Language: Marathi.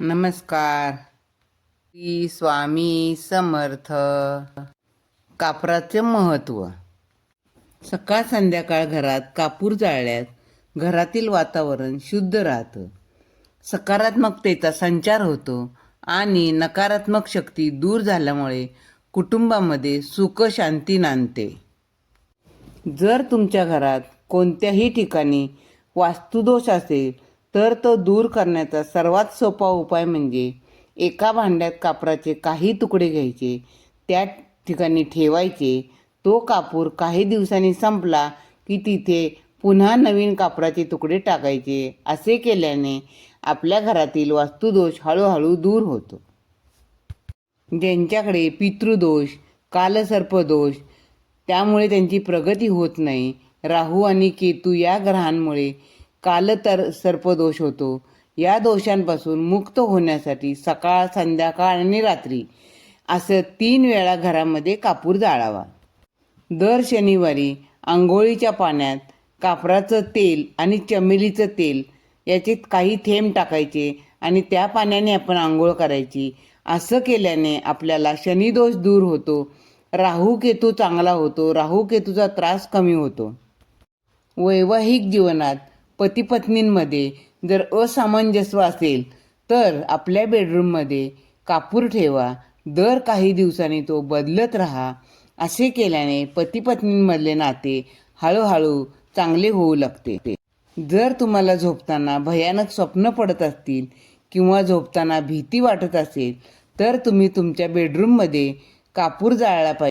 नमस्कार. श्री स्वामी समर्थ. कापराचे महत्त्व सकाळ संध्याकाळ घरात कापूर जाळल्यास घरातील वातावरण शुद्ध राहतं. सकारात्मकतेचा संचार होतो आणि नकारात्मक शक्ती दूर झाल्यामुळे कुटुंबामध्ये सुख शांती नांदते. जर तुमच्या घरात कोणत्याही ठिकाणी वास्तुदोष असेल तर तो दूर करण्याचा सर्वात सोपा उपाय म्हणजे एका भांड्यात कापराचे काही तुकडे घ्यायचे त्या ठिकाणी ठेवायचे. तो कापूर काही दिवसांनी संपला की तिथे पुन्हा नवीन कापराचे तुकडे टाकायचे. असे केल्याने आपल्या घरातील वास्तुदोष हळूहळू दूर होतो. ज्यांच्याकडे पितृदोष कालसर्पदोष त्यामुळे त्यांची प्रगती होत नाही राहू आणि केतू या ग्रहांमुळे कालतर सर्पदोष होतो. या दोषांपासून मुक्त होण्यासाठी सकाळ संध्याकाळ आणि रात्री असं तीन वेळा घरामध्ये कापूर जाळावा. दर शनिवारी आंघोळीच्या पाण्यात कापराचं तेल आणि चमेलीचं तेल याचे काही थेंब टाकायचे आणि त्या पाण्याने आपण आंघोळ करायची. असं केल्याने आपल्याला शनिदोष दूर होतो. राहू केतू चांगला होतो. राहू केतूचा त्रास कमी होतो. वैवाहिक जीवनात पतीपत्नींमध्ये जर असामंजस्य असेल तर आपल्या बेडरूममध्ये कापूर ठेवा. दर काही दिवसांनी तो बदलत राहा. असे केल्याने पतीपत्नींमधले नाते हळूहळू चांगले होऊ लागते. जर तुम्हाला झोपताना भयानक स्वप्न पडत असतील किंवा झोपताना भीती वाटत असेल तर तुम्ही तुमच्या बेडरूममध्ये कापूर जाळला पाहिजे.